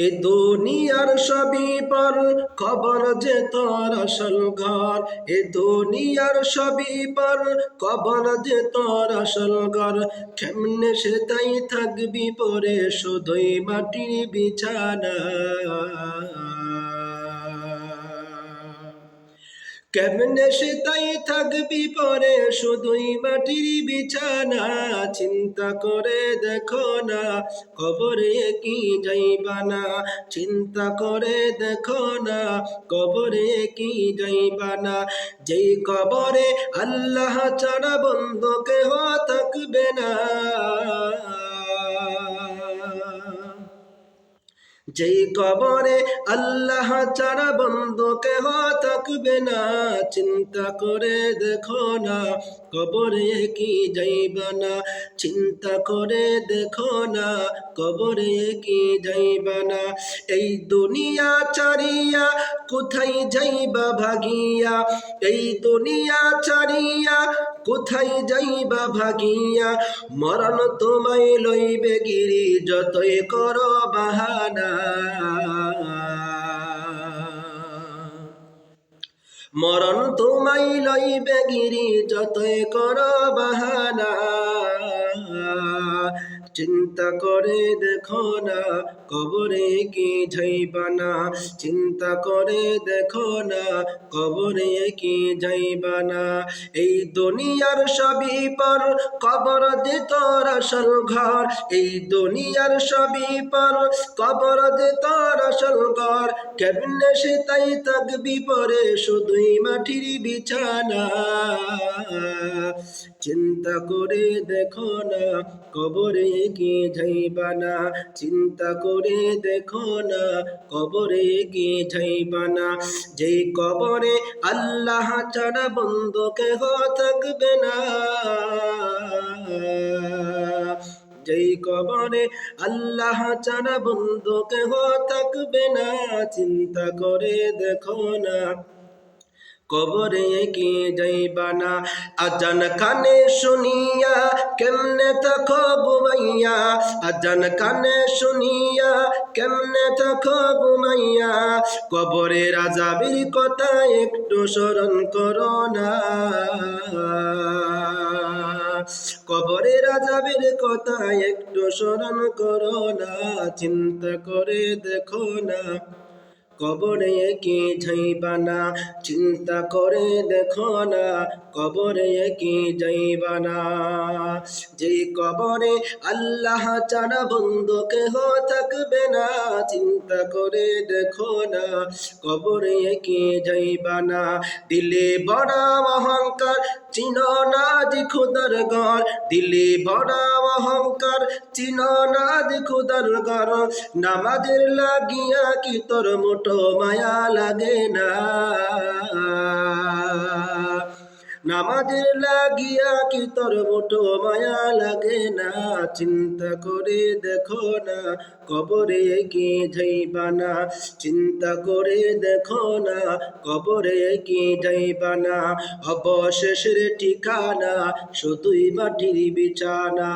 এ দুনিয়ার সবই পর কবর যে তোর আসল ঘর। এ দুনিয়ার সবই পর কবর যে তোর আসল ঘর। কেমনে সে তাই থাকবি পরে শুধুই মাটির বিছানা। কেমনে সে তাই থাকবি পরে? শুধুই মাটির বিছানা, চিন্তা করে দেখো না, কবরে কি যাইবা না? চিন্তা করে দেখো না, কবরে কি যাইবা না? যেই কবরে আল্লাহ ছাড়া বন্ধ কেহ থাকবে না। যেই কবরে আল্লাহ ছাড়া বন্ধ কেহ থাকবে না, চিন্তা করে দেখো না, কবরে কি যাইবা না, চিন্তা করে দেখো না, কবরে কি যাইবা না, এই দুনিয়া চারিয়া কোথায় যাইবা ভাগিয়া, এই দুনিয়া চারিয়া কোথায় যাইবা ভাগিয়া? মরণ তোমায় লইবে গিরি, যতই কর বাহানা। মরণ তোমায় লইবে গিরি, যতই কর বাহানা। চিন্তা করে দেখো না, কবরে কি যাইবা না চিন্তা করে দেখো না, কবরে কি যাইবা না এই দুনিয়ার সবই পর কবর দে তোর আসল ঘর। এই দুনিয়ার সবই পর কবর দে তোর আসল ঘর। কেমনে সে তাই থাকবি পরে শুধুই মাটির বিছানা? চিন্তা করে দেখো না, কবরে কি যাইবা না চিন্তা করে দেখো না, কবরে কি যাইবা না কবরে আল্লাহ ছাড়া বন্ধ কেহ থাকবে না। যেই কবরে আল্লাহ ছাড়া বন্ধ কেহ থাকবে না, চিন্তা করে দেখো না। কবরে কি যাইবা না। আজান কানে শুনিয়া কেমনে থাকো বুমাইয়া? আজান কানে শুনিয়া কেমনে থাকো বুমাইয়া? কবরে রাজাবির কথা একটু স্মরণ করো না। কবরে রাজাবের কথা একটু স্মরণ করো না। চিন্তা করে দেখো না। কবরে কি যাইবা না চিন্তা করে দেখো না, কবরে কি যাইবা না যে কবরে আল্লাহ ছাড়া বন্ধু কেহ থাকবে না, চিন্তা করে দেখো না, কবরে কি যাইবা না দিলে বড় অহংকার চিন না দি খুদার ঘর, দিলে বড় অহংকার। চিন না দি খুদার ঘর, নামাজের লাগিয়া কি তোর মোটো মায়া লাগে না? নামাজের লাগিয়া কি তোর মোটো মায়া লাগে না? চিন্তা করে দেখো না, কবরে কি যাইবা না? চিন্তা করে দেখো না, কবরে কি যাইবা না? অবশেষের ঠিকানা শুধুই মাটির বিছানা।